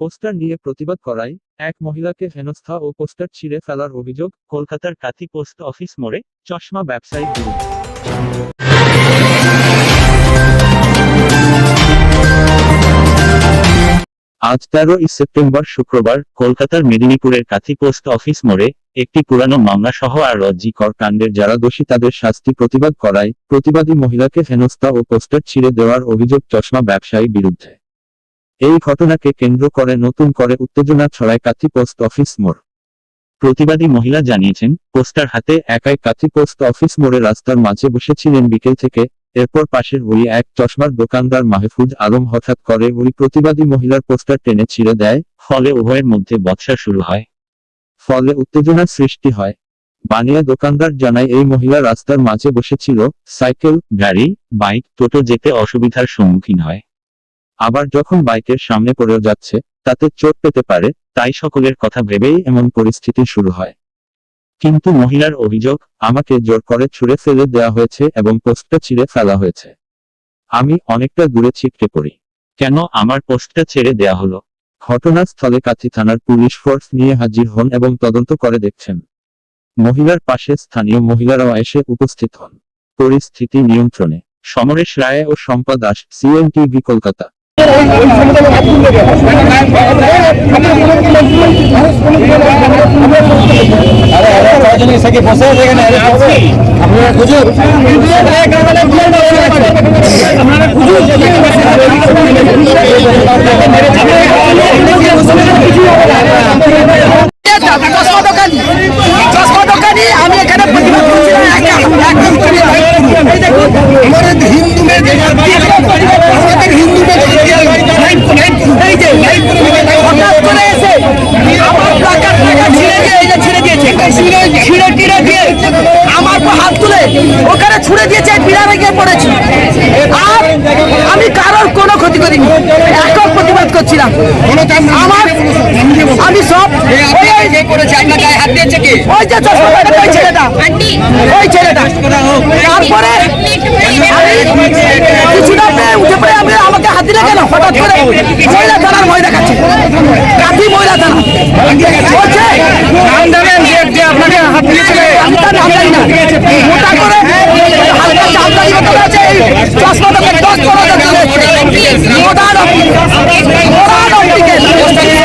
Poster নিয়ে প্রতিবাদ করায় এক মহিলাকে হেনস্থা ও পোস্টার ছিঁড়ে ফেলার অভিযোগ কলকাতার কাথি পোস্ট অফিস মোড়ে চশমা ব্যবসায়ীর বিরুদ্ধে আজ তেরোই সেপ্টেম্বর শুক্রবার কলকাতার মেদিনীপুরের কাথি পোস্ট অফিস মোড়ে একটি পুরানো মামলা সহ আর লজ্জিকর কাণ্ডের যারা দোষী তাদের শাস্তি প্রতিবাদ করায় প্রতিবাদী মহিলাকে হেনস্থা ও পোস্টার ছিঁড়ে দেওয়ার অভিযোগ চশমা ব্যবসায়ী বিরুদ্ধে। এই ঘটনাকে কেন্দ্র করে নতুন করে উত্তেজনা ছড়ায় কাথি পোস্ট অফিস মোড়। প্রতিবাদী মহিলা জানিয়েছেন, পোস্টার হাতে একাই কাথি পোস্ট অফিস মোড়ে রাস্তার মাঝে বসেছিলেন বিকেল থেকে, এরপর পাশের ওই এক চশমার দোকানদার মাহফুজ আলম হঠাৎ করে ওই প্রতিবাদী মহিলার পোস্টার টেনে ছিঁড়ে দেয়, ফলে উভয়ের মধ্যে বৎসা শুরু হয়। ফলে উত্তেজনার সৃষ্টি হয়। বানিয়া দোকানদার জানায়, এই মহিলা রাস্তার মাঝে বসেছিল, সাইকেল, গাড়ি, বাইক, টোটো যেতে অসুবিধার সম্মুখীন হয়। আবার যখন বাইকের সামনে পড়েও যাচ্ছে, তাতে চোট পেতে পারে, তাই সকলের কথা ভেবেই এমন পরিস্থিতি শুরু হয়। কিন্তু মহিলার অভিযোগ, আমাকে জোর করে ছুঁড়ে ফেলে দেওয়া হয়েছে এবং পোস্টটা ছিঁড়ে ফেলা হয়েছে। আমি অনেকটা দূরে ছিটকে পড়ি। কেন আমার পোস্টটা ছেড়ে দেয়া হলো? ঘটনাস্থলে কাথি থানার পুলিশ ফোর্স নিয়ে হাজির হন এবং তদন্ত করে দেখছেন। মহিলার পাশে স্থানীয় মহিলারাও এসে উপস্থিত হন। পরিস্থিতি নিয়ন্ত্রণে। সমরেশ রায় ও শম্পা দাস, সিএনটিভি, কলকাতা। বসে আছে আপনারা খুঁজুন আপনারা খুঁজুন আমি এখানে প্রতিবাদ করছিলাম একদম এই হিন্দু আমাদের হিন্দু এই যে হঠাৎ করে এসে আমার প্লাকার প্লাকার ছিঁড়ে দিয়ে এই যে ছিঁড়ে দিয়েছে ছিঁড়ে ছিঁড়ে টিড়ে দিয়ে আমার পর হাত তুলে ওখানে ছুঁড়ে দিয়েছে বিড়ালে গিয়ে পড়েছি। আর আমি কারোর কোনো ক্ষতি করিনি একক প্রতিবাদ করছিলাম। আমার আমি সব ওই যে ওই ছেলেটা। ওই ছেলেটা। তারপরে কিছুটা উঠে পড়ে আমি আমাকে হাত দিলে কেন? হঠাৎ করে মহিলা থানার ভয় দেখাচ্ছে কাঠি মহিলা থানা। বলছে আপনাকে হাত দিয়েছে। চশমাটাকে দশ পনেরো হাজার মোদার মোরান অপটিক্যাল